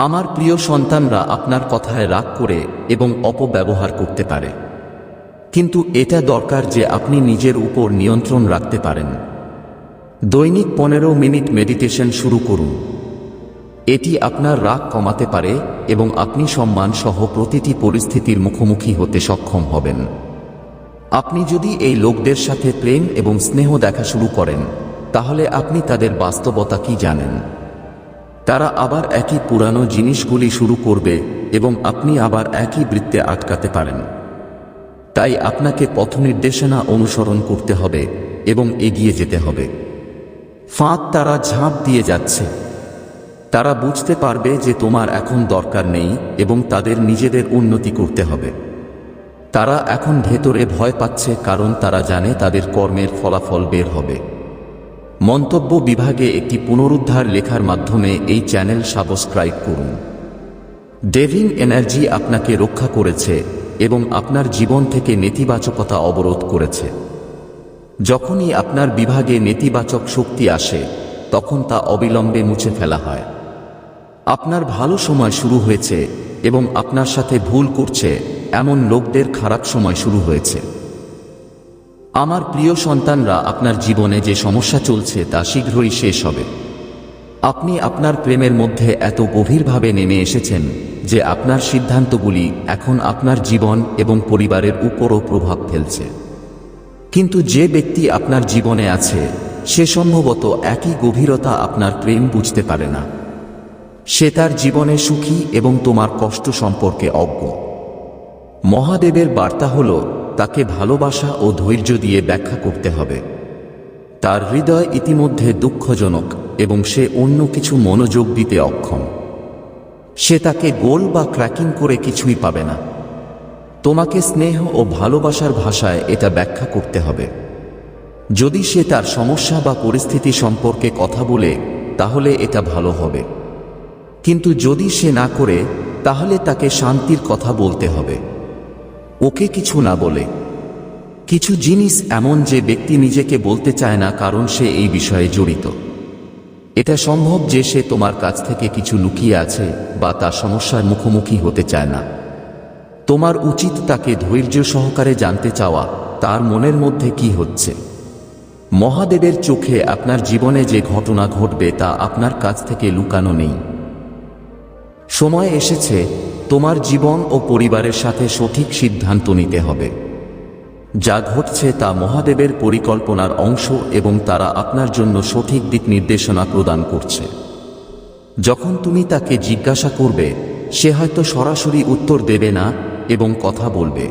আমার প্রিয় সন্তানরা আপনার কথায় রাগ করে এবং অপব্যবহার করতে পারে। কিন্তু এটা দরকার যে আপনি নিজের উপর নিয়ন্ত্রণ রাখতে পারেন। দৈনিক পনেরো মিনিট মেডিটেশন শুরু করুন। এটি আপনার রাগ কমাতে পারে এবং আপনি সম্মান সহ প্রতিটি পরিস্থিতির মুখোমুখি হতে সক্ষম হবেন। আপনি যদি এই লোকদের সাথে প্রেম এবং স্নেহ দেখা শুরু করেন, তাহলে আপনি তাদের বাস্তবতা কি জানেন? তারা আবার একই পুরানো জিনিসগুলি শুরু করবে এবং আপনি আবার একই বৃত্তে আটকাতে পারেন। তাই আপনাকে পথ নির্দেশনা অনুসরণ করতে হবে এবং এগিয়ে যেতে হবে। ফাঁদ তারা ঝাঁপ দিয়ে যাচ্ছে। তারা বুঝতে পারবে যে তোমার এখন দরকার নেই এবং তাদের নিজেদের উন্নতি করতে হবে। তারা এখন ভেতরে ভয় পাচ্ছে কারণ তারা জানে তাদের কর্মের ফলাফল বের হবে। মন্তব্য বিভাগে একটি পুনরুদ্ধার লেখার মাধ্যমে এই চ্যানেল সাবস্ক্রাইব করুন। ডেভিং এনার্জি আপনাকে রক্ষা করেছে এবং আপনার জীবন থেকে নেতিবাচকতা অবরোধ করেছে। যখনই আপনার বিভাগে নেতিবাচক শক্তি আসে, তখন তা অবিলম্বে মুছে ফেলা হয়। আপনার ভালো সময় শুরু হয়েছে এবং আপনার সাথে ভুল করছে এমন লোকদের খারাপ সময় শুরু হয়েছে। আমার প্রিয় সন্তানরা, আপনার জীবনে যে সমস্যা চলছে তা শীঘ্রই শেষ হবে। আপনি আপনার প্রেমের মধ্যে এত গভীরভাবে নেমে এসেছেন যে আপনার সিদ্ধান্তগুলি এখন আপনার জীবন এবং পরিবারের উপরও প্রভাব ফেলছে। কিন্তু যে ব্যক্তি আপনার জীবনে আছে, সে সম্ভবত একই গভীরতা আপনার প্রেম বুঝতে পারে না। সে তার জীবনে সুখী এবং তোমার কষ্ট সম্পর্কে অজ্ঞ। মহাদেবের বার্তা হল তাকে ভালোবাসা ও ধৈর্য দিয়ে ব্যাখ্যা করতে হবে। তার হৃদয় ইতিমধ্যে দুঃখজনক এবং সে অন্য কিছু মনোযোগ দিতে অক্ষম। সে তাকে গোল বা ক্র্যাকিং করে কিছুই পাবে না। তোমাকে স্নেহ ও ভালোবাসার ভাষায় এটা ব্যাখ্যা করতে হবে। যদি সে তার সমস্যা বা পরিস্থিতি সম্পর্কে কথা বলে, তাহলে এটা ভালো হবে। কিন্তু যদি সে না করে, তাহলে তাকে শান্তির কথা বলতে হবে। ওকে কিছু না বলে। কিছু জিনিস এমন যে ব্যক্তি নিজেকে বলতে চায় না কারণ সে এই বিষয়ে জড়িত। এটা সম্ভব যে সে তোমার কাছ থেকে কিছু লুকিয়ে আছে বা তার সমস্যার মুখোমুখি হতে চায় না। তোমার উচিত তাকে ধৈর্য সহকারে জানতে চাওয়া, তার মনের মধ্যে কি হচ্ছে। মহাদেবের চোখে আপনার জীবনে যে ঘটনা ঘটবে তা আপনার কাছ থেকে লুকানো নেই। সময় এসেছে তোমার জীবন ও পরিবারের সাথে সঠিক সিদ্ধান্ত নিতে হবে। যা ঘটছে তা মহাদেবের পরিকল্পনার অংশ এবং তারা আপনার জন্য সঠিক দিক নির্দেশনা প্রদান করছে। যখন তুমি তাকে জিজ্ঞাসা করবে, সে হয়তো সরাসরি উত্তর দেবে না এবং কথা বলবে।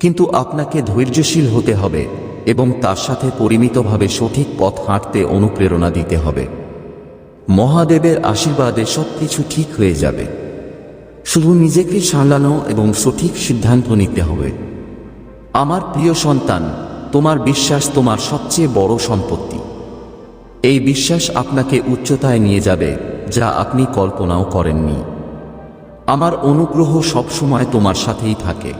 কিন্তু আপনাকে ধৈর্যশীল হতে হবে এবং তার সাথে পরিমিতভাবে সঠিক পথ হাঁটতে অনুপ্রেরণা দিতে হবে। মহাদেবের আশীর্বাদে সবকিছু ঠিক হয়ে যাবে। শুধু নিজেকে সামলানো এবং সঠিক সিদ্ধান্ত নিতে হবে। আমার প্রিয় সন্তান, তোমার বিশ্বাস তোমার সবচেয়ে বড় সম্পত্তি। এই বিশ্বাস আপনাকে উচ্চতায় নিয়ে যাবে, যা আপনি কল্পনাও করেননি। আমার অনুগ্রহ সবসময় তোমার সাথেই থাকে।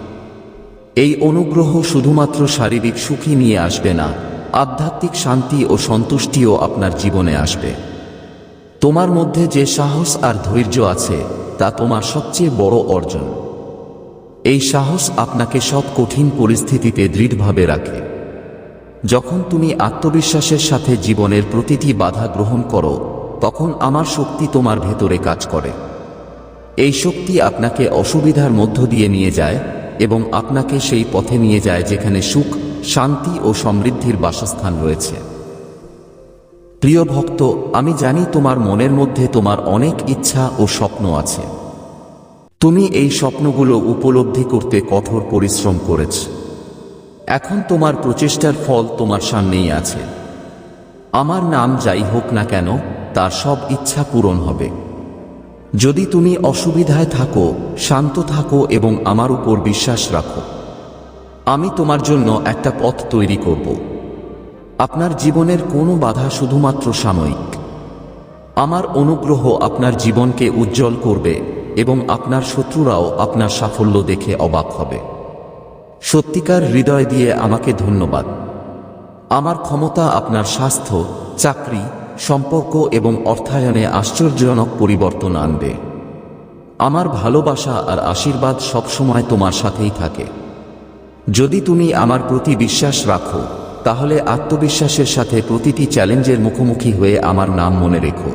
এই অনুগ্রহ শুধুমাত্র শারীরিক সুখী নিয়ে আসবে না, আধ্যাত্মিক শান্তি ও সন্তুষ্টিও আপনার জীবনে আসবে। তোমার মধ্যে যে সাহস আর ধৈর্য আছে, তা তোমার সবচেয়ে বড় অর্জন। এই সাহস আপনাকে সব কঠিন পরিস্থিতিতে দৃঢ়ভাবে রাখে। যখন তুমি আত্মবিশ্বাসের সাথে জীবনের প্রতিটি বাধা গ্রহণ করো, তখন আমার শক্তি তোমার ভেতরে কাজ করে। এই শক্তি আপনাকে অসুবিধার মধ্য দিয়ে নিয়ে যায় এবং আপনাকে সেই পথে নিয়ে যায় যেখানে সুখ, শান্তি ও সমৃদ্ধির বাসস্থান রয়েছে। প্রিয় ভক্ত, আমি জানি তোমার মনের মধ্যে তোমার অনেক ইচ্ছা ও স্বপ্ন আছে। তুমি এই স্বপ্নগুলো উপলব্ধি করতে কঠোর পরিশ্রম করেছ। এখন তোমার প্রচেষ্টার ফল তোমার সামনেই আছে। আমার নাম যাই হোক না কেন, তার সব ইচ্ছা পূরণ হবে। যদি তুমি অসুবিধায় থাকো, শান্ত থাকো এবং আমার উপর বিশ্বাস রাখো। আমি তোমার জন্য একটা পথ তৈরি করব। আপনার জীবনের কোনো বাধা শুধুমাত্র সাময়িক। আমার অনুগ্রহ আপনার জীবনকে উজ্জ্বল করবে এবং আপনার শত্রুরাও আপনার সাফল্য দেখে অবাক হবে। সত্যিকার হৃদয় দিয়ে আমাকে ধন্যবাদ। আমার ক্ষমতা আপনার স্বাস্থ্য, চাকরি, সম্পর্ক এবং অর্থায়নে আশ্চর্যজনক পরিবর্তন আনবে। আমার ভালোবাসা আর আশীর্বাদ সবসময় তোমার সাথেই থাকে। যদি তুমি আমার প্রতি বিশ্বাস রাখো তাহলে আত্মবিশ্বাসের সাথে প্রতিটি চ্যালেঞ্জের মুখোমুখি হয়ে আমার নাম মনে রেখো।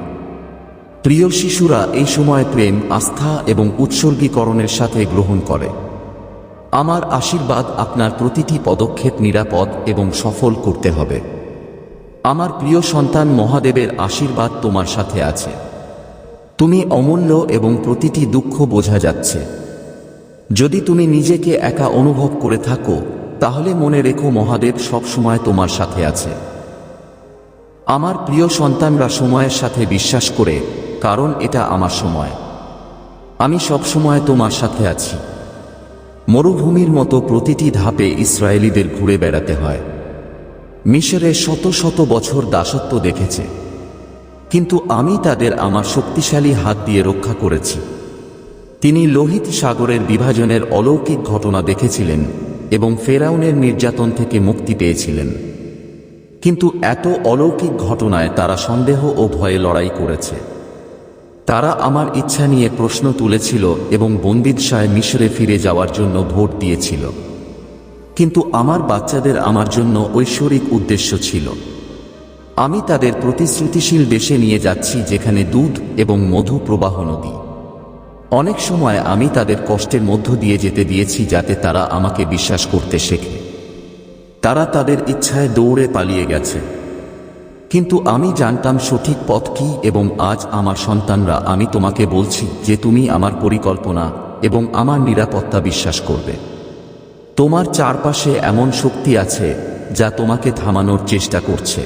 প্রিয় শিশুরা, এই সময় প্রেম, আস্থা এবং উৎসর্গীকরণের সাথে গ্রহণ করে। আমার আশীর্বাদ আপনার প্রতিটি পদক্ষেপ নিরাপদ এবং সফল করতে হবে। আমার প্রিয় সন্তান মহাদেবের আশীর্বাদ তোমার সাথে আছে। তুমি অমূল্য এবং প্রতিটি দুঃখ বোঝা যাচ্ছে। যদি তুমি নিজেকে একা অনুভব করে থাকো তাহলে মনে রেখো মহাদেব সবসময় তোমার সাথে আছে। আমার প্রিয় সন্তানরা সময়ের সাথে বিশ্বাস করে, কারণ এটা আমার সময়। আমি সবসময় তোমার সাথে আছি। মরুভূমির মতো প্রতিটি ধাপে ইসরায়েলিদের ঘুরে বেড়াতে হয়। মিশরে শত শত বছর দাসত্ব দেখেছে। কিন্তু আমি তাদের আমার শক্তিশালী হাত দিয়ে রক্ষা করেছি। তিনি লোহিত সাগরের বিভাজনের অলৌকিক ঘটনা দেখেছিলেন। এবং ফেরাউনের নির্যাতন থেকে মুক্তি পেয়েছিলেন। কিন্তু এত অলৌকিক ঘটনায় তারা সন্দেহ ও ভয়ে লড়াই করেছে। তারা আমার ইচ্ছা নিয়ে প্রশ্ন তুলেছিল এবং বন্দিদশায় মিশরে ফিরে যাওয়ার জন্য ভোট দিয়েছিল। কিন্তু আমার বাচ্চাদের আমার জন্য ঐশ্বরিক উদ্দেশ্য ছিল। আমি তাদের প্রতিশ্রুতিশীল দেশে নিয়ে যাচ্ছি যেখানে দুধ এবং মধু প্রবাহ নদী। অনেক সময় আমি তাদের কষ্টের মধ্য দিয়ে যেতে দিয়েছি যাতে তারা আমাকে বিশ্বাস করতে শেখে। তারা তাদের ইচ্ছায় দৌড়ে পালিয়ে গেছে। কিন্তু আমি জানতাম সঠিক পথ কি এবং আজ আমার সন্তানরা, আমি তোমাকে বলছি যে তুমি আমার পরিকল্পনা এবং আমার নিরাপত্তা বিশ্বাস করবে। তোমার চারপাশে এমন শক্তি আছে যা তোমাকে থামানোর চেষ্টা করছে।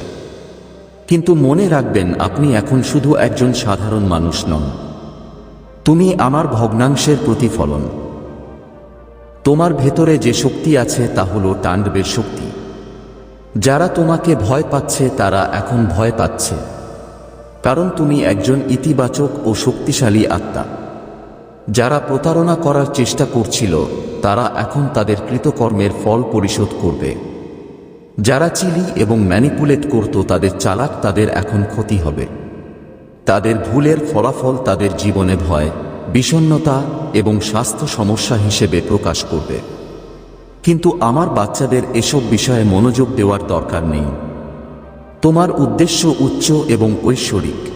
কিন্তু মনে রাখবেন, আপনি এখন শুধু একজন সাধারণ মানুষ নন। তুমি আমার ভগ্নাংশের প্রতিফলন। তোমার ভেতরে যে শক্তি আছে তা হল তাণ্ডবের শক্তি। যারা তোমাকে ভয় পাচ্ছে, তারা এখন ভয় পাচ্ছে। কারণ তুমি একজন ইতিবাচক ও শক্তিশালী আত্মা। যারা প্রতারণা করার চেষ্টা করছিল, তারা এখন তাদের কৃতকর্মের ফল পরিশোধ করবে। যারা চিলি এবং ম্যানিপুলেট করত, তাদের চালাক তাদের এখন ক্ষতি হবে। তাদের ভুলের ফলাফল তাদের জীবনে ভয় বিষণ্নতা এবং স্বাস্থ্য সমস্যা হিসেবে প্রকাশ করবে। কিন্তু আমার বাচ্চাদের এসব বিষয়ে মনোযোগ দেওয়ার দরকার নেই। তোমার উদ্দেশ্য উচ্চ এবং ঐশ্বরিক।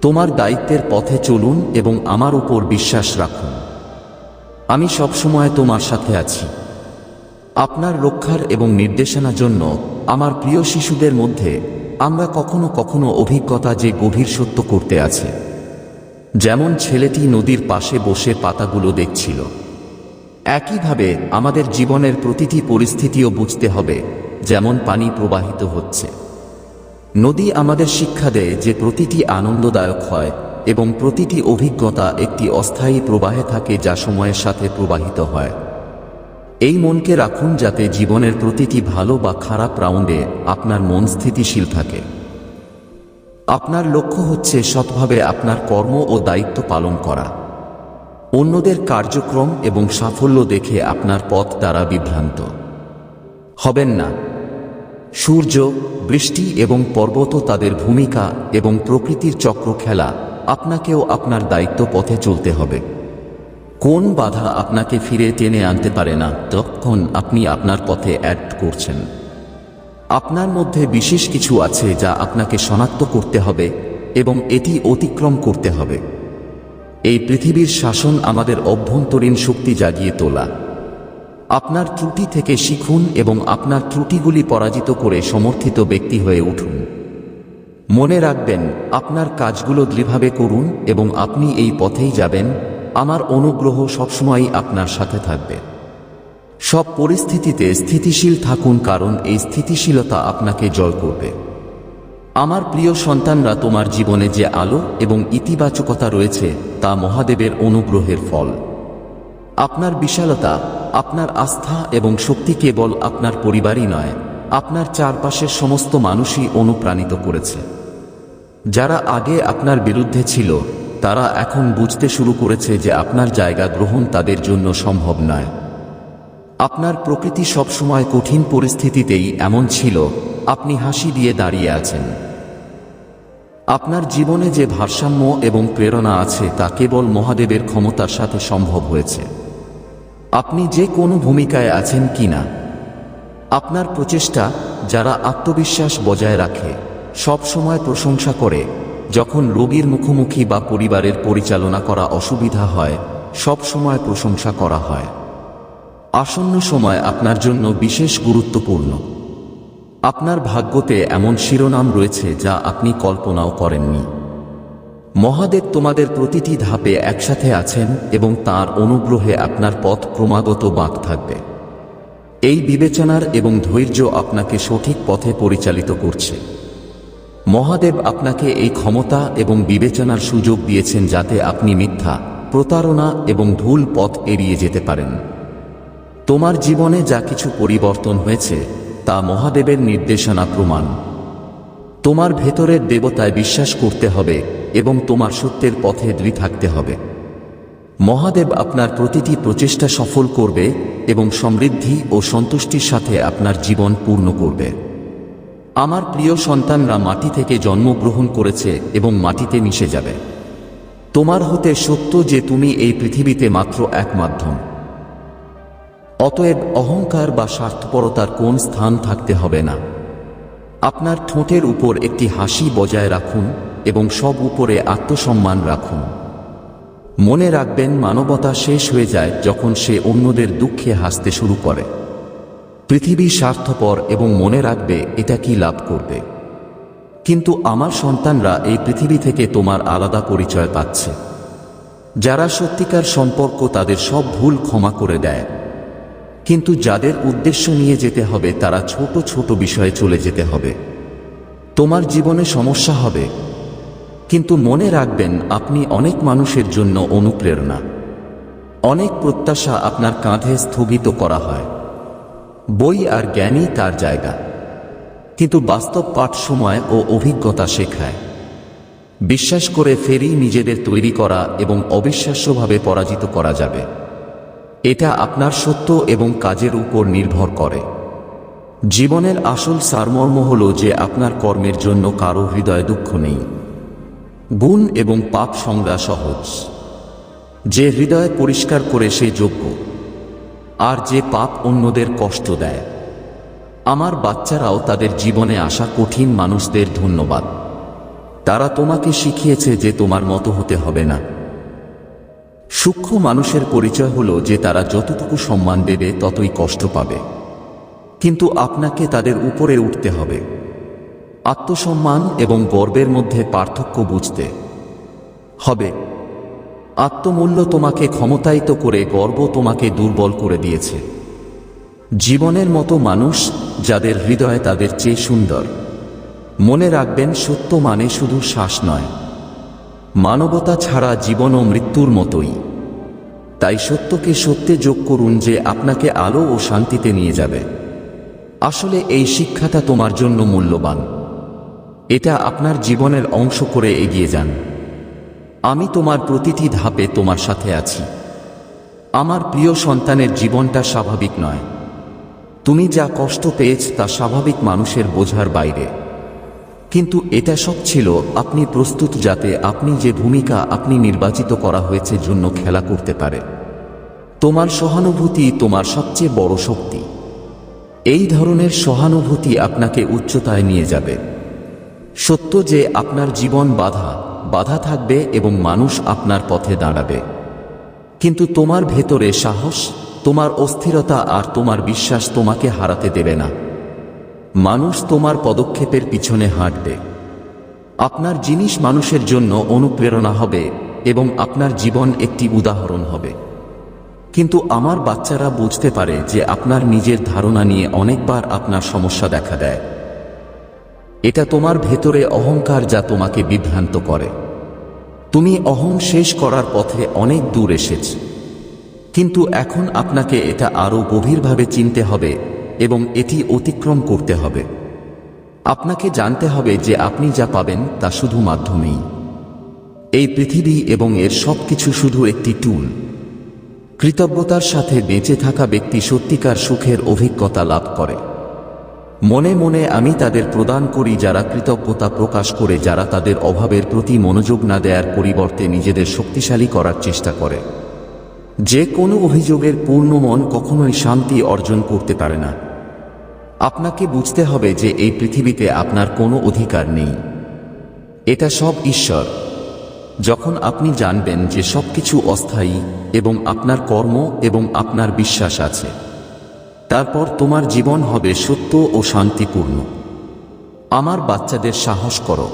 তোমার দায়িত্বের পথে চলুন এবং আমার উপর বিশ্বাস রাখুন। আমি সবসময় তোমার সাথে আছি। আপনার রক্ষার এবং নির্দেশনার জন্য আমার প্রিয় শিশুদের মধ্যে আমরা কখনো কখনো অভিজ্ঞতা যে গভীর সত্য করতে আছে। যেমন ছেলেটি নদীর পাশে বসে পাতাগুলো দেখছিল। একইভাবে আমাদের জীবনের প্রতিটি পরিস্থিতিও বুঝতে হবে, যেমন পানি প্রবাহিত হচ্ছে। নদী আমাদের শিক্ষা দেয় যে প্রতিটি আনন্দদায়ক হয় এবং প্রতিটি অভিজ্ঞতা একটি অস্থায়ী প্রবাহে থাকে যা সময়ের সাথে প্রবাহিত হয়। এই মনকে রাখুন যাতে জীবনের প্রতিটি ভালো বা খারাপ রাউন্ডে আপনার মন স্থিতিশীল থাকে। আপনার লক্ষ্য হচ্ছে সৎভাবে আপনার কর্ম ও দায়িত্ব পালন করা। অন্যদের কার্যক্রম এবং সাফল্য দেখে আপনার পথ দ্বারা বিভ্রান্ত। হবেন না। সূর্য, বৃষ্টি এবং পর্বত তাদের ভূমিকা এবং প্রকৃতির চক্র খেলা আপনাকেও আপনার দায়িত্ব পথে চলতে হবে। কোন বাধা আপনাকে ফিরে টেনে আনতে পারে না? তখন আপনি আপনার পথে অ্যাড করছেন। আপনার মধ্যে বিশেষ কিছু আছে যা আপনাকে শনাক্ত করতে হবে এবং এটি অতিক্রম করতে হবে। এই পৃথিবীর শাসন আমাদের অভ্যন্তরীণ শক্তি জাগিয়ে তোলা। আপনার ত্রুটি থেকে শিখুন এবং আপনার ত্রুটিগুলি পরাজিত করে সমর্থিত ব্যক্তি হয়ে উঠুন। মনে রাখবেন, আপনার কাজগুলো দৃঢ়ভাবে করুন এবং আপনি এই পথেই যাবেন। আমার অনুগ্রহ সবসময়ই আপনার সাথে থাকবে। সব পরিস্থিতিতে স্থিতিশীল থাকুন কারণ এই স্থিতিশীলতা আপনাকে জয় করবে। আমার প্রিয় সন্তানরা, তোমার জীবনে যে আলো এবং ইতিবাচকতা রয়েছে, তা মহাদেবের অনুগ্রহের ফল। আপনার বিশালতা, আপনার আস্থা এবং শক্তি কেবল আপনার পরিবারই নয়, আপনার চারপাশের সমস্ত মানুষই অনুপ্রাণিত করেছে। যারা আগে আপনার বিরুদ্ধে ছিল তারা এখন বুঝতে শুরু করেছে যে আপনার জায়গা গ্রহণ তাদের জন্য সম্ভব নয়। আপনার প্রকৃতি সবসময় কঠিন পরিস্থিতিতেই এমন ছিল, আপনি হাসি দিয়ে দাঁড়িয়ে আছেন। আপনার জীবনে যে ভারসাম্য এবং প্রেরণা আছে তা কেবল মহাদেবের ক্ষমতার সাথে সম্ভব হয়েছে। আপনি যে কোনো ভূমিকায় আছেন কি না? আপনার প্রচেষ্টা, যারা আত্মবিশ্বাস বজায় রাখে সব সময় প্রশংসা করে যখন রোগীর মুখোমুখি বা পরিবারের পরিচালনা করা অসুবিধা হয়, সব সময় প্রশংসা করা হয়। আসন্ন সময় আপনার জন্য বিশেষ গুরুত্বপূর্ণ। আপনার ভাগ্যতে এমন শিরোনাম রয়েছে যা আপনি কল্পনাও করেননি। মহাদেব তোমাদের প্রতিটি ধাপে একসাথে আছেন এবং তার অনুগ্রহে আপনার পথ ক্রমাগত বাঁক থাকবে। এই বিবেচনার এবং ধৈর্য আপনাকে সঠিক পথে পরিচালিত করছে। মহাদেব আপনাকে এই ক্ষমতা এবং বিবেচনার সুযোগ দিয়েছেন যাতে আপনি মিথ্যা, প্রতারণা এবং ভুল পথ এড়িয়ে যেতে পারেন। তোমার জীবনে যা কিছু পরিবর্তন হয়েছে, তা মহাদেবের নির্দেশনা প্রমাণ। তোমার ভেতরের দেবতায় বিশ্বাস করতে হবে এবং তোমার সত্যের পথে দৃঢ় থাকতে হবে। মহাদেব আপনার প্রতিটি প্রচেষ্টা সফল করবে এবং সমৃদ্ধি ও সন্তুষ্টির সাথে আপনার জীবন পূর্ণ করবে। আমার প্রিয় সন্তানরা মাটি থেকে জন্মগ্রহণ করেছে এবং মাটিতে মিশে যাবে। তোমার হতে সত্য যে তুমি এই পৃথিবীতে মাত্র এক মাধ্যম। অতএব অহংকার বা স্বার্থপরতার কোন স্থান থাকতে হবে না। আপনার ঠোঁটের উপর একটি হাসি বজায় রাখুন এবং সব উপরে আত্মসম্মান রাখুন। মনে রাখবেন মানবতা শেষ হয়ে যায় যখন সে অন্যদের দুঃখে হাসতে শুরু করে। পৃথিবী স্বার্থপর এবং মনে রাখবে এটা কি লাভ করবে। কিন্তু আমার সন্তানরা এই পৃথিবী থেকে তোমার আলাদা পরিচয় পাচ্ছে। যারা সত্যিকার সম্পর্ক তাদের সব ভুল ক্ষমা করে দেয়। কিন্তু যাদের উদ্দেশ্য নিয়ে যেতে হবে, তারা ছোট ছোট বিষয়ে চলে যেতে হবে। তোমার জীবনে সমস্যা হবে। কিন্তু মনে রাখবেন, আপনি অনেক মানুষের জন্য অনুপ্রেরণা। অনেক প্রত্যাশা আপনার কাঁধে স্থগিত করা হয়। বই আর জ্ঞানই তার জায়গা। কিন্তু বাস্তব পাঠ সময় ও অভিজ্ঞতা শেখায়। বিশ্বাস করে ফেরি নিজেদের তৈরি করা এবং অবিশ্বাস্যভাবে পরাজিত করা যাবে। এটা আপনার সত্য এবং কাজের উপর নির্ভর করে। জীবনের আসল সারমর্ম হল যে আপনার কর্মের জন্য কারও হৃদয় দুঃখ নেই। গুণ এবং পাপ সংজ্ঞা সহজ। যে হৃদয় পরিষ্কার করে সে যোগ্য। আর যে পাপ অন্যদের কষ্ট দেয়। আমার বাচ্চারাও তাদের জীবনে আসা কঠিন মানুষদের ধন্যবাদ। তারা তোমাকে শিখিয়েছে যে তোমার মতো হতে হবে না। সূক্ষ্ম মানুষের পরিচয় হলো যে তারা যতটুকু সম্মান দেবে, ততই কষ্ট পাবে। কিন্তু আপনাকে তাদের উপরে উঠতে হবে। আত্মসম্মান এবং গর্বের মধ্যে পার্থক্য বুঝতে হবে। আত্মমূল্য তোমাকে ক্ষমতায়িত করে গর্ব তোমাকে দুর্বল করে দিয়েছে। জীবনের মতো মানুষ যাদের হৃদয় তাদের চেয়ে সুন্দর। মনে রাখবেন, সত্য মানে শুধু শ্বাস নয়। মানবতা ছাড়া জীবন ও মৃত্যুর মতোই। তাই সত্যকে সত্যে যোগ করুন যে আপনাকে আলো ও শান্তিতে নিয়ে যাবে। আসলে এই শিক্ষাটা তোমার জন্য মূল্যবান। এটা আপনার জীবনের অংশ করে এগিয়ে যান। আমি তোমার প্রতিটি ধাপে তোমার সাথে আছি। আমার প্রিয় সন্তানের জীবনটা স্বাভাবিক নয়। তুমি যা কষ্ট পেয়েছ তা স্বাভাবিক মানুষের বোঝার বাইরে। কিন্তু এটা সব ছিল আপনি প্রস্তুত যাতে আপনি যে ভূমিকা আপনি নির্বাচিত করা হয়েছে জন্য খেলা করতে পারে। তোমার সহানুভূতি তোমার সবচেয়ে বড় শক্তি। এই ধরনের সহানুভূতি আপনাকে উচ্চতায় নিয়ে যাবে। সত্য যে আপনার জীবন বাধা বাধা থাকবে এবং মানুষ আপনার পথে দাঁড়াবে। কিন্তু তোমার ভেতরে সাহস, তোমার অস্থিরতা আর তোমার বিশ্বাস তোমাকে হারাতে দেবে না। মানুষ তোমার পদক্ষেপের পিছনে হাঁটবে। আপনার জিনিস মানুষের জন্য অনুপ্রেরণা হবে এবং আপনার জীবন একটি উদাহরণ হবে। কিন্তু আমার বাচ্চারা বুঝতে পারে যে আপনার নিজের ধারণা নিয়ে অনেকবার আপনার সমস্যা দেখা দেয়। এটা তোমার ভেতরে অহংকার যা তোমাকে বিভ্রান্ত করে। তুমি অহং শেষ করার পথে অনেক দূর এসেছ। কিন্তু এখন আপনাকে এটা আরও গভীরভাবে চিনতে হবে এবং এটি অতিক্রম করতে হবে। আপনাকে জানতে হবে যে আপনি যা পাবেন তা শুধু মাধ্যমেই। এই পৃথিবী এবং এর সব কিছু শুধু একটি টুল। কৃতজ্ঞতার সাথে বেঁচে থাকা ব্যক্তি সত্যিকার সুখের অভিজ্ঞতা লাভ করে। মনে মনে আমি তাদের প্রদান করি যারা কৃতজ্ঞতা প্রকাশ করে, যারা তাদের অভাবের প্রতি মনোযোগ না দেওয়ার পরিবর্তে নিজেদের শক্তিশালী করার চেষ্টা করে। যে কোনো অভিযোগের পূর্ণ মন কখনোই শান্তি অর্জন করতে পারে না। আপনাকে বুঝতে হবে যে এই পৃথিবীতে আপনার কোনো অধিকার নেই। এটা সব ঈশ্বর। যখন আপনি জানবেন যে সব কিছু অস্থায়ী এবং আপনার কর্ম এবং আপনার বিশ্বাস আছে তারপর তোমার জীবন হবে সত্য ও শান্তিপূর্ণ। আমার বাচ্চাদের সাহস করো।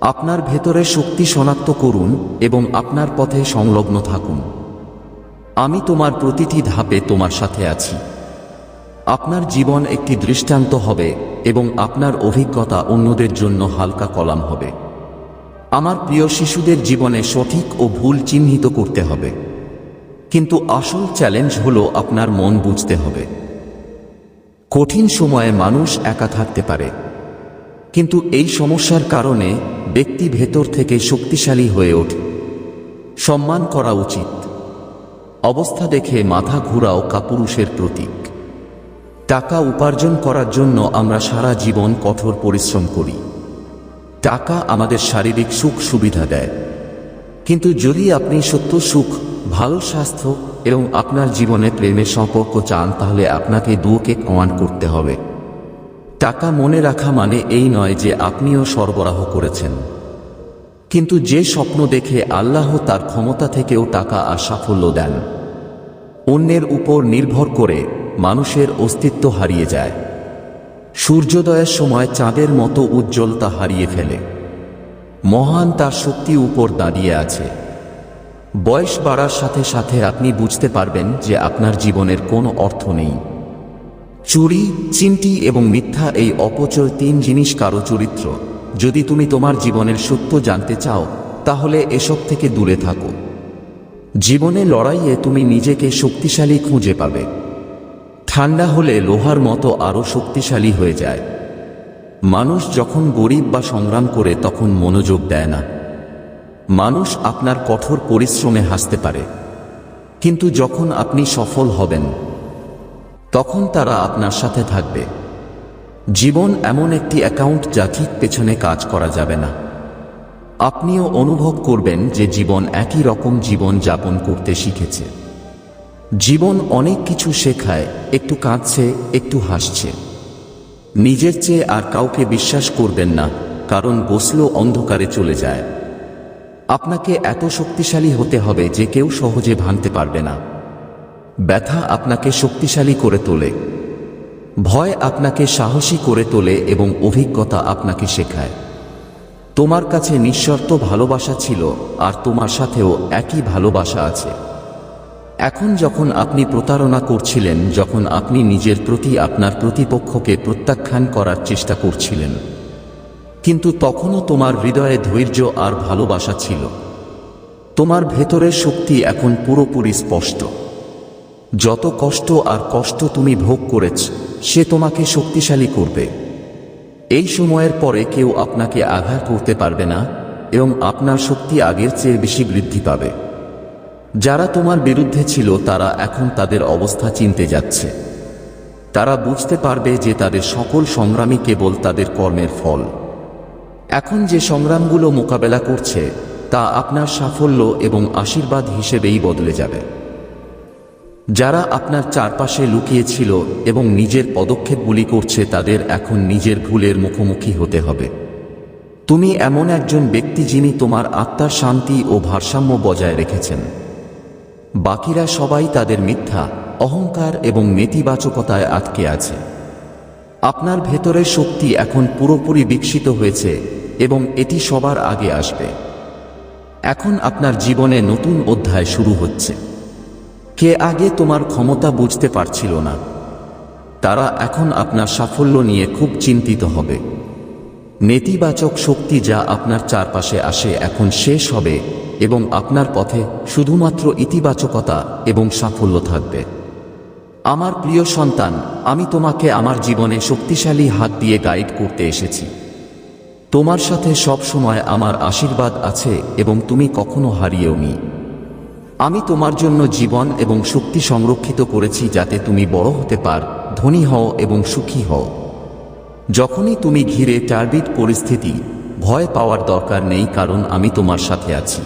আপনার ভেতরে শক্তি শনাক্ত করুন এবং আপনার পথে সংলগ্ন থাকুন। আমি তোমার প্রতিটি ধাপে তোমার সাথে আছি। আপনার জীবন একটি দৃষ্টান্ত হবে এবং আপনার অভিজ্ঞতা অন্যদের জন্য হালকা কলাম হবে। আমার প্রিয় শিশুদের জীবনে সঠিক ও ভুল চিহ্নিত করতে হবে। কিন্তু আসল চ্যালেঞ্জ হলো আপনার মন বুঝতে হবে। কঠিন সময়ে মানুষ একা থাকতে পারে। কিন্তু এই সমস্যার কারণে ব্যক্তি ভেতর থেকে শক্তিশালী হয়ে ওঠে। সম্মান করা উচিত। অবস্থা দেখে মাথা ঘুরাও কাপুরুষের প্রতীক। টাকা উপার্জন করার জন্য আমরা সারা জীবন কঠোর পরিশ্রম করি। টাকা আমাদের শারীরিক সুখ সুবিধা দেয়। কিন্তু যদি আপনি সত্য সুখ ভালো স্বাস্থ্য এবং আপনার জীবনে প্রেমের সম্পর্ক চান, তাহলে আপনাকে দুকে কমান করতে হবে। টাকা মনে রাখা মানে এই নয় যে আপনিও সরবরাহ করেছেন। কিন্তু যে স্বপ্ন দেখে আল্লাহ তার ক্ষমতা থেকেও টাকা আর সাফল্য দেন। অন্যের উপর নির্ভর করে মানুষের অস্তিত্ব হারিয়ে যায়। সূর্যোদয়ের সময় চাঁদের মতো উজ্জ্বলতা হারিয়ে ফেলে। মহান তার শক্তি উপর দাঁড়িয়ে আছে। বয়স বাড়ার সাথে সাথে আপনি বুঝতে পারবেন যে আপনার জীবনের কোনো অর্থ নেই। চুরি চিন্তি এবং মিথ্যা এই অপচয় তিন জিনিস কারও চরিত্র। যদি তুমি তোমার জীবনের সত্য জানতে চাও, তাহলে এসব থেকে দূরে থাকো। জীবনে লড়াইয়ে তুমি নিজেকে শক্তিশালী খুঁজে পাবে। ঠান্ডা হলে লোহার মতো আরও শক্তিশালী হয়ে যায়। মানুষ যখন গরিব বা সংগ্রাম করে, তখন মনোযোগ দেয় না। মানুষ আপনার কঠোর পরিশ্রমে হাসতে পারে। কিন্তু যখন আপনি সফল হবেন, তখন তারা আপনার সাথে থাকবে। জীবন এমন একটি অ্যাকাউন্ট যা ঠিক পেছনে কাজ করা যাবে না। আপনিও অনুভব করবেন যে জীবন একই রকম জীবন যাপন করতে শিখেছে। জীবন অনেক কিছু শেখায়, একটু কাঁদছে, একটু হাসছে। নিজের চেয়ে আর কাউকে বিশ্বাস করবেন না, কারণ বসলেও অন্ধকারে চলে যায়। আপনাকে এত শক্তিশালী হতে হবে যে কেউ সহজে ভাঙতে পারবে না। ব্যথা আপনাকে শক্তিশালী করে তোলে। ভয় আপনাকে সাহসী করে তোলে এবং অভিজ্ঞতা আপনাকে শেখায়। তোমার কাছে নিঃশর্ত ভালোবাসা ছিল আর তোমার সাথেও একই ভালোবাসা আছে। এখন যখন আপনি প্রতারণা করছিলেন, যখন আপনি নিজের প্রতি আপনার প্রতিপক্ষকে প্রত্যাখ্যান করার চেষ্টা করছিলেন কিন্তু তখনও তোমার হৃদয়ে ধৈর্য আর ভালোবাসা ছিল। তোমার ভেতরের শক্তি এখন পুরোপুরি স্পষ্ট। যত কষ্ট আর কষ্ট তুমি ভোগ করেছ, সে তোমাকে শক্তিশালী করবে। এই সময়ের পরে কেউ আপনাকে আঘাত করতে পারবে না এবং আপনার শক্তি আগের চেয়ে বেশি বৃদ্ধি পাবে। যারা তোমার বিরুদ্ধে ছিল, তারা এখন তাদের অবস্থা চিনতে যাচ্ছে। তারা বুঝতে পারবে যে তাদের সকল সংগ্রামই কেবল তাদের কর্মের ফল। এখন যে সংগ্রামগুলো মোকাবেলা করছে, তা আপনার সাফল্য এবং আশীর্বাদ হিসেবেই বদলে যাবে। যারা আপনার চারপাশে লুকিয়েছিল এবং নিজের পদক্ষেপগুলি করছে, তাদের এখন নিজের ভুলের মুখোমুখি হতে হবে। তুমি এমন একজন ব্যক্তি যিনি তোমার আত্মার শান্তি ও ভারসাম্য বজায় রেখেছেন। বাকিরা সবাই তাদের মিথ্যা, অহংকার এবং নেতিবাচকতায় আটকে আছে। আপনার ভেতরের শক্তি এখন পুরোপুরি বিকশিত হয়েছে এবং এটি সবার আগে আসবে। এখন আপনার জীবনে নতুন অধ্যায় শুরু হচ্ছে। কে আগে তোমার ক্ষমতা বুঝতে পারছিল না, তারা এখন আপনার সাফল্য নিয়ে খুব চিন্তিত হবে। নেতিবাচক শক্তি যা আপনার চারপাশে আসে এখন শেষ হবে এবং আপনার পথে শুধুমাত্র ইতিবাচকতা এবং সাফল্য থাকবে। আমার প্রিয় সন্তান, আমি তোমাকে আমার জীবনে শক্তিশালী হাত দিয়ে গাইড করতে এসেছি। তোমার সাথে সব সময় আমার আশীর্বাদ আছে এবং তুমি কখনো হারিয়েও নি আমি তোমার জন্য জীবন এবং শক্তি সংরক্ষিত করেছি যাতে তুমি বড় হতে পার, ধনী হও এবং সুখী হও। যখনই তুমি ঘিরে টার্বিট পরিস্থিতি, ভয় পাওয়ার দরকার নেই কারণ আমি তোমার সাথে আছি।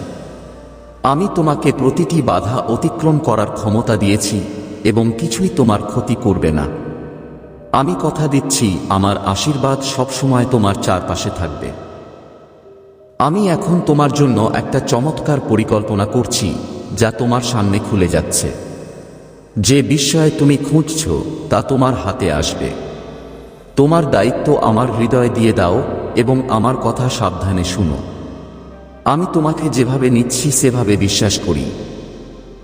আমি তোমাকে প্রতিটি বাধা অতিক্রম করার ক্ষমতা দিয়েছি এবং কিছুই তোমার ক্ষতি করবে না। আমি কথা দিচ্ছি, আমার আশীর্বাদ সবসময় তোমার চারপাশে থাকবে। আমি এখন তোমার জন্য একটা চমৎকার পরিকল্পনা করছি, যা তোমার সামনে খুলে যাচ্ছে। যে বিষয়ে তুমি খুঁজছ, তা তোমার হাতে আসবে। তোমার দায়িত্ব আমার হৃদয় দিয়ে দাও এবং আমার কথা সাবধানে শুনো। আমি তোমাকে যেভাবে নিচ্ছি, সেভাবে বিশ্বাস করি।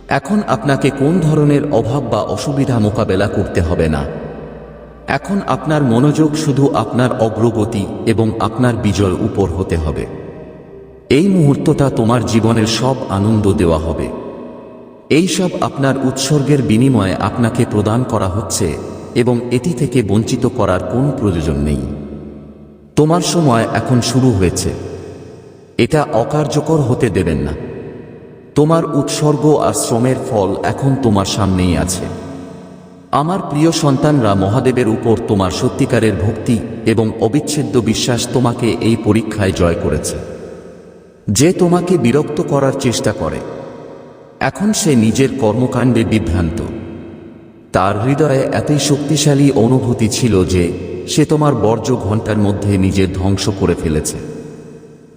এখন আপনাকে কোন ধরনের অভাব বা অসুবিধা মোকাবেলা করতে হবে না। এখন আপনার মনোযোগ শুধু আপনার অগ্রগতি এবং আপনার বিজয় উপর হতে হবে। এই মুহূর্তটা তোমার জীবনের সব আনন্দ দেওয়া হবে। এই সব আপনার উৎসর্গের বিনিময়ে আপনাকে প্রদান করা হচ্ছে এবং এটি থেকে বঞ্চিত করার কোনো প্রয়োজন নেই। তোমার সময় এখন শুরু হয়েছে। এটা অকার্যকর হতে দেবেন না। তোমার উৎসর্গ আর শ্রমের ফল এখন তোমার সামনেই আছে। আমার প্রিয় সন্তানরা মহাদেবের উপর তোমার সত্যিকারের ভক্তি এবং অবিচ্ছেদ্য বিশ্বাস তোমাকে এই পরীক্ষায় জয় করেছে। যে তোমাকে বিরক্ত করার চেষ্টা করে, এখন সে নিজের কর্মকাণ্ডে বিভ্রান্ত। তার হৃদয়ে এতই শক্তিশালী অনুভূতি ছিল যে সে তোমার বর্জ্য ঘণ্টার মধ্যে নিজের ধ্বংস করে ফেলেছে।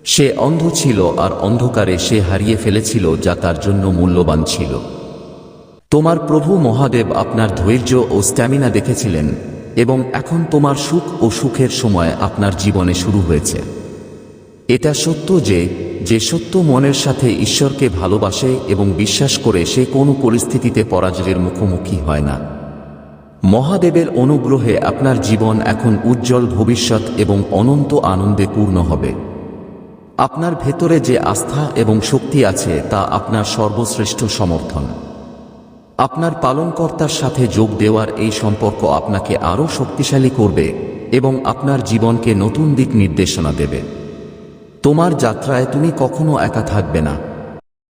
সে অন্ধ ছিল আর অন্ধকারে সে হারিয়ে ফেলেছিল যা তার জন্য মূল্যবান ছিল। তোমার প্রভু মহাদেব আপনার ধৈর্য ও স্ট্যামিনা দেখেছিলেন, এবং এখন তোমার সুখ ও সুখের সময় আপনার জীবনে শুরু হয়েছে। এটা সত্য যে যে সত্য মনের সাথে ঈশ্বরকে ভালোবাসে এবং বিশ্বাস করে সে কোনো পরিস্থিতিতে পরাজয়ের মুখোমুখি হয় না। মহাদেবের অনুগ্রহে আপনার জীবন এখন উজ্জ্বল ভবিষ্যৎ এবং অনন্ত আনন্দে পূর্ণ হবে। আপনার ভেতরে যে আস্থা এবং শক্তি আছে তা আপনার সর্বশ্রেষ্ঠ সমর্থন। আপনার পালনকর্তার সাথে যোগ দেওয়ার এই সম্পর্ক আপনাকে আরও শক্তিশালী করবে এবং আপনার জীবনকে নতুন দিক নির্দেশনা দেবে। তোমার যাত্রায় তুমি কখনো একা থাকবে না।